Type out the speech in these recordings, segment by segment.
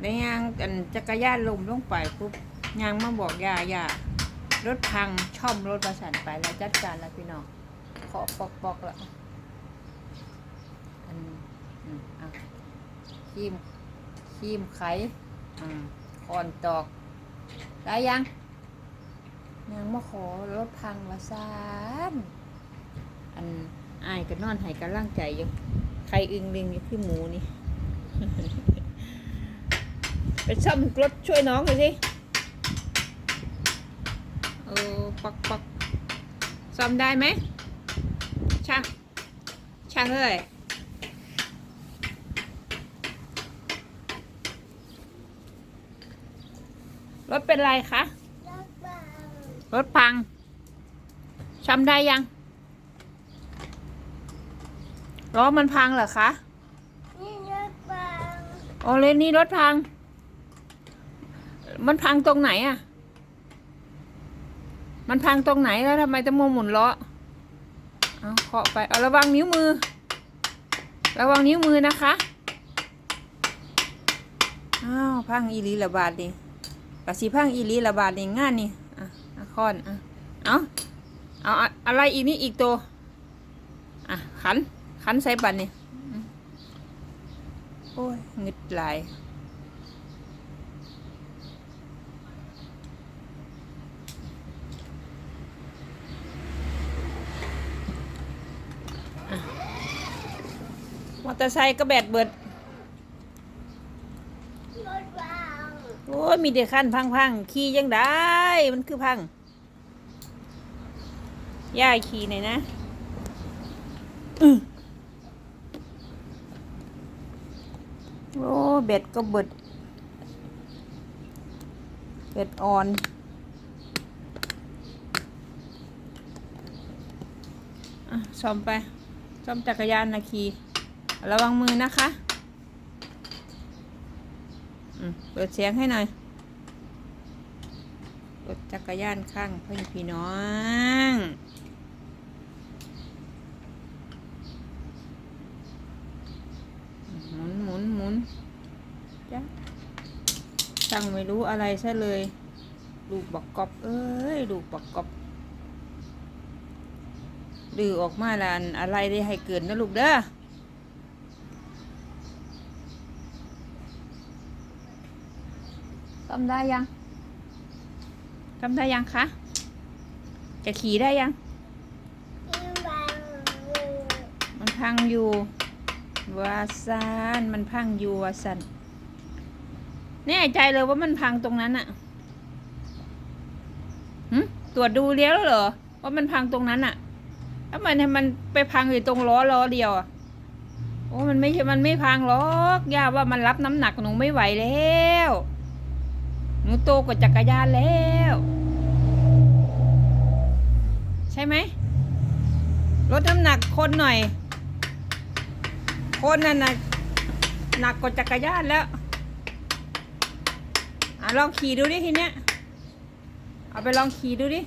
ได้ยางกันจักรยานลมลงไปปุ๊บยางมาบอกยายารถพังช่อมรถประสันไปแล้วจัดการแล้วพี่น้องขอปอกปอกแล้วอันอะคีมคีมไขอืมคอนตอกได้ยังนางมาขอรถพังละซานอันอายก็นอนให้กำลังใจอยู่ใครอึงลิงอยู่พี่หมูนี่ ไปซ่อมรถช่วยน้องหน่อยสิเออปักปักซ่อมได้ไหมช่าง ช่างเอ้ยรถเป็นไรคะรถพังซ่อมได้ยังล้อมันพังเหรอคะโอเลนนี่รถพัง มันพังตรงไหนอะ มันพังตรงไหนแล้วทำไมต้องมหมุนล้อ เอาเคาะไปเอาระวังนิ้วมือ ระวังนิ้วมือนะคะ อ้าวพังอีลีระบาดดิกะสีพังอีลีระบาดนี่ง่านนี่ อะอะคอน อะ เอาเอาอะไรอีกนี่อีกตัว อะขันขันใส่ปันนี่โอ้ยงึดหลาย เตอร์ไซค์ก็แบตเบิดโอ้ยมีเด็กขั้นพังพังๆขี่ยังได้ มันคือพังย่าขี่หน่อยนะโอ้เบ็ดก็เบิด เบ็ดอ่อนอะซ่อมไปซ่อมจักรยานนะขี่ ระวังมือนะคะเปิดเสียงให้หน่อยรถจักรยานข้างเพื่อนพี่น้องหมุนหมุนหมุนจ้ะช่างไม่รู้อะไรซะเลย ลูกบักกอบเอ้ย ลูกบักกอบดื้อออกมาล้วอันอะไรได้ให้เกิดนะลูกเด้อำได้ยังทำได้ยังคะ จะขี่ได้ยัง มันพังอยู่วาซันมันพังอยู่วาซันแน่ใจเลยว่ามันพังตรงนั้นอะหึตรวจดูเลี้ยวแล้วเหรอ ว่ามันพังตรงนั้นอะแล้วมันมันไปพังอยู่ตรงล้อล้อเดียวอะโอ้ มันไม่ใช่ มันไม่พังหรอกย่าว่ามันรับน้ำหนักหนูไม่ไหวแล้ว หนูโตกว่าจักรยานแล้ว ใช่ไหมลดน้ำหนักคนหน่อย คนนั่นน่ะหนักกว่าจักรยานแล้วอะลองขี่ดูดิทีเนี้ยเอาไปลองขี่ดูดิ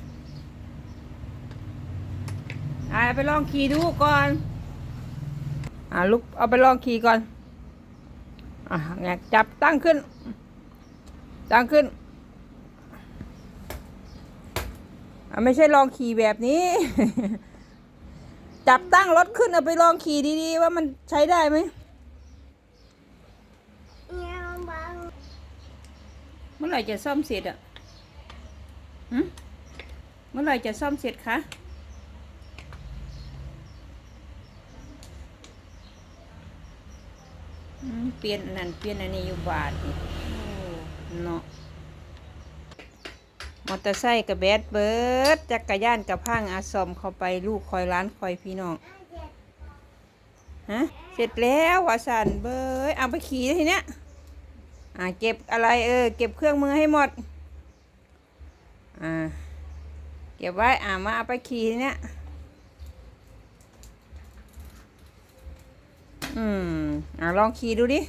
อะเอาไปลองขี่ดูก่อน อะลุกเอาไปลองขี่ก่อน อะแงกจับตั้งขึ้น ตั้งขึ้นไม่ใช่ลองขี่แบบนี้ จับตั้งรถขึ้นเอาไปลองขี่ดีๆ ว่ามันใช้ได้ไหมเมื่อไหร่จะซ่อมเสร็จอะเมื่อไหร่จะซ่อมเสร็จคะเปลี่ยนนั่นเปลี่ยนอันนี้อยู่บาทนี่ เนาะมอเตอร์ไซค์กับแบดเบิร์ดจักรยานกับพังอาสมเข้าไปลูกคอยร้านคอยพี่น้องฮะเสร็จแล้ววาสันเบิร์ดเอาไปขี่ทีเนี้ยอ่าเก็บอะไรเออ เก็บเครื่องมือให้หมดอ่าเก็บไว้อ่ามาเอาไปขี่ทีเนี้ยอืมอ่าลองขี่ดูดิ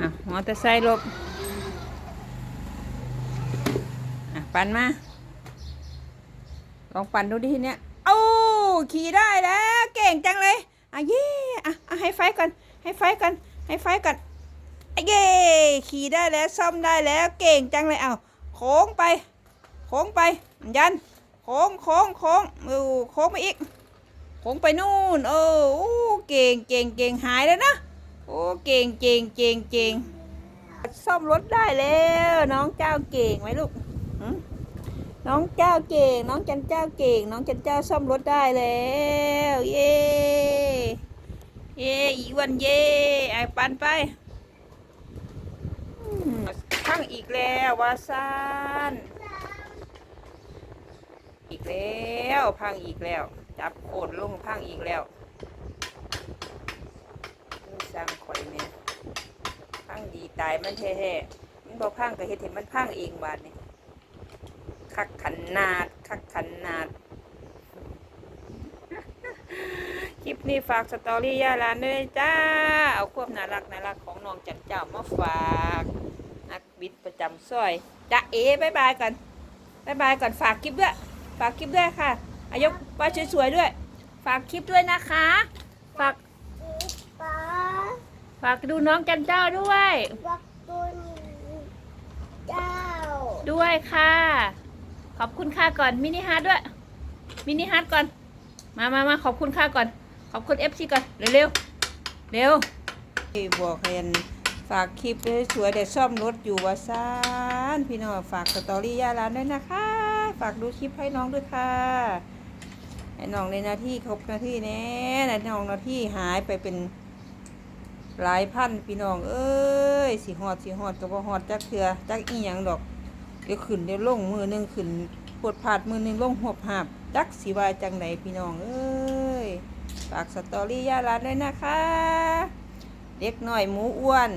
อะมอเตอร์ไซค์ลบอะปั่นมา ลองปั่นดูดิทีเนี้ยโอ้ขี่ได้แล้ว เก่งจังเลย อะเย่อะอะให้ไฟก่อนให้ไฟก่อนให้ไฟก่อนเย้ขี่ได้แล้วซ่อมได้แล้ว เก่งจังเลยเอาโค้งไป โค้งไป ยัน โค้งโค้งโค้งโอ้โค้งไปอีก โค้งไปนู่น เออโอ้เก่งเก่งเก่งหายแล้วนะ โอ้เก่งเก่งเก่งเก่งซ่อมรถได้แล้วน้องเจ้าเก่งไหมลูกน้องเจ้าเก่ง น้องจันเจ้าเก่ง น้องจันเจ้าซ่อมรถได้แล้วเย้เย้อีวันเย้ไอปันไปอืมพังอีกแล้ววาซานอีกแล้ว พังอีกแล้ว จับโคตรลงพังอีกแล้ว ร้างข่อยเนี่ยพังดีตายมันแท้ๆมันบอกพังก็เฮ็ดให้มันพังเองบาดนี่คักขันนาดคักขันนาดคลิปนี้ฝากสตอรี่ย่าลานด้วยจ้า เอาความน่ารักน่ารักของน้องจันเจ้ามาฝากนักบิดประจำซอยจะเอบายบายก่อนบายบายก่อนฝากคลิปด้วย ฝากคลิปด้วยค่ะอายกป้าสวยๆด้วย ฝากคลิปด้วยนะคะ ฝาก ฝากดูน้องจันเจ้าด้วย วักตุนเจ้า ด้วยค่ะ ขอบคุณค่ะก่อนมินิฮาร์ดด้วยมินิฮาร์ดก่อน มามามาขอบคุณค่ะก่อน ขอบคุณเอฟซีก่อน เร็วเร็วเร็วบอกเห็นฝากคลิปสวยๆเดี๋ยวซ่อมรถอยู่วาซานพี่น้องฝากสตอรี่ย่าร้านด้วยนะคะ ฝากดูคลิปให้น้องด้วยค่ะให้น้องในหน้าที่ครบหน้าที่แน่นะน้องหน้าที่หายไปเป็น หลายพันพี่น้อง เอ้ยสีหอดสีหอดกับ่หอดจักเถือจักอีหยังดอกเดี๋ยวขึ้นเดี๋ยวลงมือหนึงขึ้นปวดผาดมือหนึงลงหวบหาบจักสีว่าจังไหนพี่น้องเอ้ยฝากสตอรี่ย่าร้านด้วยนะคะ เด็กหน่อยหมูอ้วน